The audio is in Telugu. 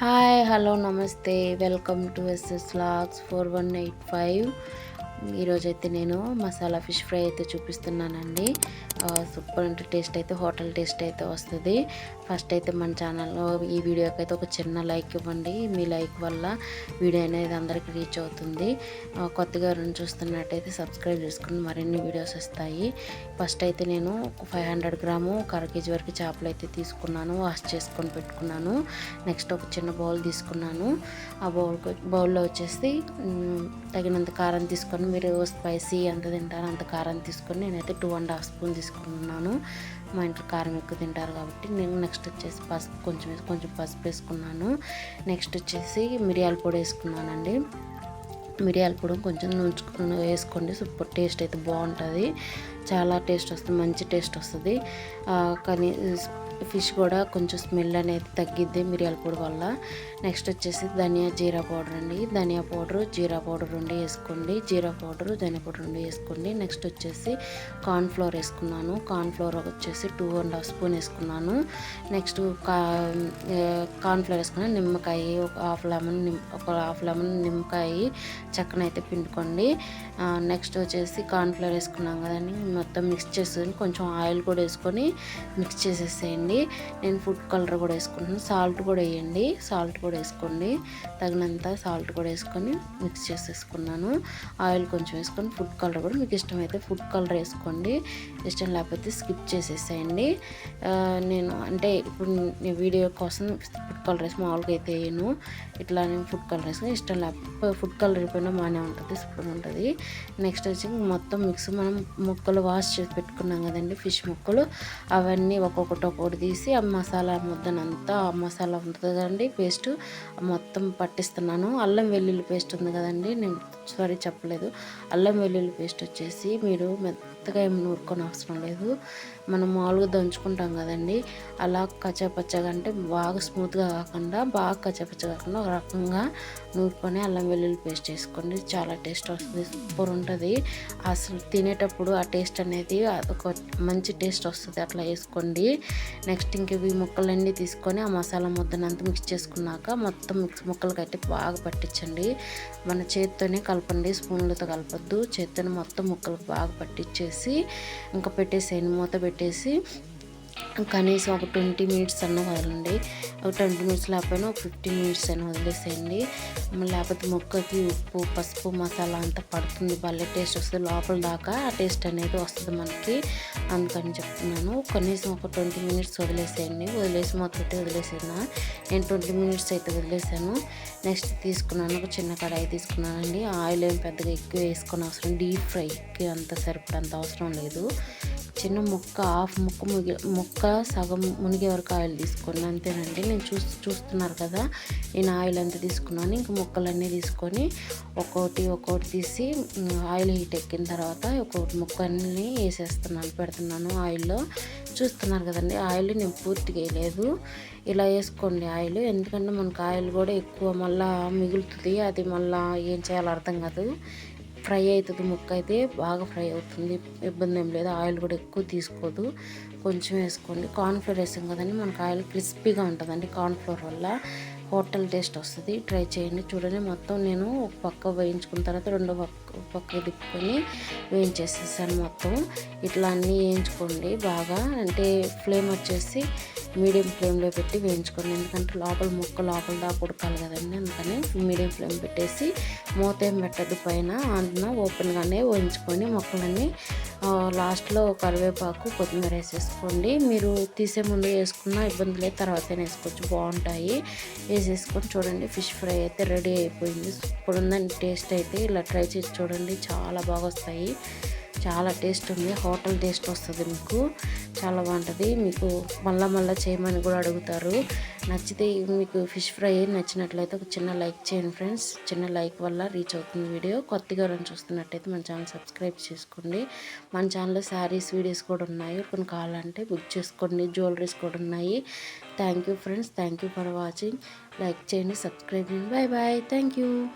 హాయ్ హలో నమస్తే. Welcome to SS vlogs four one eight five. ఈరోజైతే నేను మసాలా ఫిష్ ఫ్రై అయితే చూపిస్తున్నానండి. సూపర్ అంటే టేస్ట్ అయితే హోటల్ టేస్ట్ అయితే వస్తుంది. ఫస్ట్ అయితే మన ఛానల్లో ఈ వీడియోకి అయితే ఒక చిన్న లైక్ ఇవ్వండి. మీ లైక్ వల్ల వీడియో అనేది అందరికీ రీచ్ అవుతుంది. కొత్తగా రెండు చూస్తున్నట్టయితే సబ్స్క్రైబ్ చేసుకుని మరిన్ని వీడియోస్ వస్తాయి. ఫస్ట్ అయితే నేను ఫైవ్ హండ్రెడ్ గ్రాము ఒక కేజీ వరకు చేపలు అయితే తీసుకున్నాను. వాష్ చేసుకొని పెట్టుకున్నాను. నెక్స్ట్ ఒక చిన్న బౌల్ తీసుకున్నాను. ఆ బౌల్ బౌల్లో వచ్చేసి తగినంత కారం తీసుకొని మీరు స్పైసీ ఎంత తింటారో అంత కారం తీసుకొని నేనైతే టూ అండ్ హాఫ్ స్పూన్ తీసుకున్నాను మా ఇంట్లో కారం ఎక్కువ తింటారు కాబట్టి నేను నెక్స్ట్ వచ్చేసి పసుపు కొంచెం కొంచెం పసుపు వేసుకున్నాను. నెక్స్ట్ వచ్చేసి మిరియాల పొడి వేసుకున్నానండి. మిరియాల పొడి కొంచెం నుంచుకుని వేసుకోండి సూపర్ టేస్ట్ అయితే బాగుంటుంది. చాలా టేస్ట్ వస్తుంది మంచి టేస్ట్ వస్తుంది. కానీ ఫిష్ కూడా కొంచెం స్మెల్ అనేది తగ్గిద్ది మిరియాల పొడి వల్ల. నెక్స్ట్ వచ్చేసి ధనియా జీరా పౌడర్ అండి. ధనియా పౌడర్ జీరా పౌడర్ రెండు వేసుకోండి. జీరా పౌడర్ ధనియా పౌడర్ రెండు వేసుకోండి. నెక్స్ట్ వచ్చేసి కార్న్ఫ్లోర్ వేసుకున్నాను. కార్న్ఫ్లోర్ వచ్చేసి టూ అండ్ హాఫ్ స్పూన్ వేసుకున్నాను. నెక్స్ట్ కా కార్న్ఫ్లోర్ వేసుకున్నాను నిమ్మకాయ ఒక హాఫ్ లెమన్ ఒక హాఫ్ లెమన్ నిమ్మకాయ చక్కన అయితే పిండుకోండి నెక్స్ట్ వచ్చేసి కార్న్ఫ్లోర్ వేసుకున్నాం కదండి మొత్తం మిక్స్ చేసుకొని కొంచెం ఆయిల్ కూడా వేసుకొని మిక్స్ చేసేసేయండి. నేను ఫుడ్ కలర్ కూడా వేసుకుంటున్నాను. సాల్ట్ కూడా వేయండి. సాల్ట్ కూడా వేసుకోండి. తగినంత సాల్ట్ కూడా వేసుకొని మిక్స్ చేసేసుకున్నాను. ఆయిల్ కొంచెం వేసుకొని ఫుడ్ కలర్ కూడా మీకు ఇష్టమైతే ఫుడ్ కలర్ వేసుకోండి. ఇష్టం లేకపోతే స్కిప్ చేసేసేయండి. నేను అంటే ఇప్పుడు వీడియో కోసం ఫుడ్ కలర్ రైస్ మామూలుగా అయితే వేయను. ఇట్లా నేను ఫుడ్ కలర్ రైస్ ఇష్టం లేకపోతే ఫుడ్ కలర్ అయిపోయినా బాగానే ఉంటుంది సూపర్ ఉంటుంది. నెక్స్ట్ వచ్చి మొత్తం మిక్స్ మనం ముక్కలు వాష్ చేసి పెట్టుకున్నాం కదండి ఫిష్ ముక్కలు. అవన్నీ ఒక్కొక్కటి ఒక్కొక్కటి తీసి ఆ మసాలా ముద్దనంతా ఆ మసాలా ఉంటుంది కదండి పేస్ట్ మొత్తం పట్టిస్తున్నాను. అల్లం వెల్లుల్లి పేస్ట్ ఉంది కదండి నేను సారీ చెప్పలేదు. అల్లం వెల్లుల్లి పేస్ట్ వచ్చేసి మీరు మెత్తగా ఏమి నూరుకొని అవసరం లేదు. మనం మామూలుగా దంచుకుంటాం కదండి. అలా కచ్చపచ్చగా అంటే బాగా స్మూత్గా కాకుండా బాగా కచ్చపచ్చగా కాకుండా ఒక రకంగా నూరుకొని అల్లం వెల్లుల్లి పేస్ట్ వేసుకోండి చాలా టేస్ట్ వస్తుంది. సూపర్ ఉంటుంది. అసలు తినేటప్పుడు ఆ టేస్ట్ అనేది ఒక మంచి టేస్ట్ వస్తుంది. అట్లా వేసుకోండి నెక్స్ట్ ఇంక ఇవి ముక్కలన్నీ తీసుకొని ఆ మసాలా ముద్దనంతా మిక్స్ చేసుకున్నాక మొత్తం మిక్స్ ముక్కలకి అయితే బాగా పట్టించండి. మన చేతితోనే కలపండి. స్పూన్లతో కలపద్దు. చేతితోనే మొత్తం ముక్కలకు బాగా పట్టించేసి ఇంకా పెట్టేసాను మూత పెట్టేసి కనీసం ఒక ట్వంటీ మినిట్స్ అన్న వదలండి. ఒక ట్వంటీ మినిట్స్ లేకపోయినా ఒక ఫిఫ్టీన్ మినిట్స్ అయినా వదిలేసేయండి. లేకపోతే మొక్కకి ఉప్పు పసుపు మసాలా అంతా పడుతుంది. భలే టేస్ట్ వస్తుంది. లోపల దాకా ఆ టేస్ట్ అనేది వస్తుంది మనకి. అందుకని చెప్తున్నాను. కనీసం ఒక ట్వంటీ మినిట్స్ వదిలేసేయండి. వదిలేసి మొత్తం వదిలేసాను నేను ట్వంటీ మినిట్స్ అయితే వదిలేసాను. నెక్స్ట్ తీసుకున్నాను. ఒక చిన్న కడాయి తీసుకున్నానండి. ఆయిల్ ఏం పెద్దగా ఎక్కువ వేసుకొని అవసరం డీప్ ఫ్రైకి అంత సరిపడంత అవసరం లేదు. చిన్న ముక్క హాఫ్ ముక్క ముగి ముక్క సగం మునిగే వరకు ఆయిల్ తీసుకోండి అంతేనండి. నేను చూ చూస్తున్నారు కదా నేను ఆయిల్ అంతా తీసుకున్నాను. ఇంక ముక్కలన్నీ తీసుకొని ఒక్కొక్కటి ఒక్కొక్కటి తీసి ఆయిల్ హీట్ ఎక్కిన తర్వాత ఒక్కొక్కటి ముక్కల్ని వేసేస్తున్నాను పెడుతున్నాను ఆయిల్లో. చూస్తున్నారు కదండి ఆయిల్ నేను పూర్తిగా వేయలేదు. ఇలా వేసుకోండి ఆయిల్. ఎందుకంటే మనకు ఆయిల్ కూడా ఎక్కువ మళ్ళీ మిగులుతుంది. అది మళ్ళీ ఏం చేయాలో అర్థం కాదు. ఫ్రై అవుతుంది ముక్క అయితే బాగా ఫ్రై అవుతుంది. ఇబ్బంది ఏం లేదు ఆయిల్ కూడా ఎక్కువ తీసుకోదు. కొంచెం వేసుకోండి. కార్న్ఫ్లోర్ వేసాం కదండి మనకు ఆయిల్ క్రిస్పీగా ఉంటుందండి కార్న్ఫ్లోర్ వల్ల. హోటల్ టేస్ట్ వస్తుంది. ట్రై చేయండి. చూడండి మొత్తం నేను ఒక పక్క వేయించుకున్న తర్వాత రెండో పక్క పక్కకు తిప్పుకొని వేయించేసేసాను మొత్తం. ఇట్లా అన్నీ వేయించుకోండి బాగా. అంటే ఫ్లేమ్ వచ్చేసి మీడియం ఫ్లేమ్లో పెట్టి వేయించుకోండి. ఎందుకంటే లోపల ముక్క లోపల దాకా ఉడకాలి కదండి. అందుకని మీడియం ఫ్లేమ్ పెట్టేసి మూత ఏం పెట్టద్దు పైన. అందున ఓపెన్గానే వేయించుకొని మొక్కలన్నీ లాస్ట్లో కరివేపాకు కొత్తిమీర వేసేసుకోండి. మీరు తీసే ముందు వేసుకున్న ఇబ్బంది లేదు. తర్వాత వేసుకోవచ్చు. బాగుంటాయి. వేసేసుకొని చూడండి. ఫిష్ ఫ్రై అయితే రెడీ అయిపోయింది. సూపర్ ఉందని టేస్ట్ అయితే ఇలా ట్రై చేసి చూడండి. చాలా బాగా వస్తాయి చాలా టేస్ట్ ఉంది. హోటల్ టేస్ట్ వస్తుంది మీకు. చాలా బాగుంటుంది. మీకు మళ్ళా మళ్ళీ చేయమని కూడా అడుగుతారు. నచ్చితే మీకు ఫిష్ ఫ్రై నచ్చినట్లయితే ఒక చిన్న లైక్ చేయండి ఫ్రెండ్స్. చిన్న లైక్ వల్ల రీచ్ అవుతుంది వీడియో. కొత్తగా ఎవరైనా చూస్తున్నట్టయితే మన ఛానల్ సబ్స్క్రైబ్ చేసుకోండి. మన ఛానల్లో శారీస్ వీడియోస్ కూడా ఉన్నాయి. కొన్ని కావాలంటే బుక్ చేసుకోండి. జ్యువెలరీస్ కూడా ఉన్నాయి. Thank you friends. Thank you for watching. Like చేయండి సబ్స్క్రైబ్ చేయండి. Bye bye. Thank you.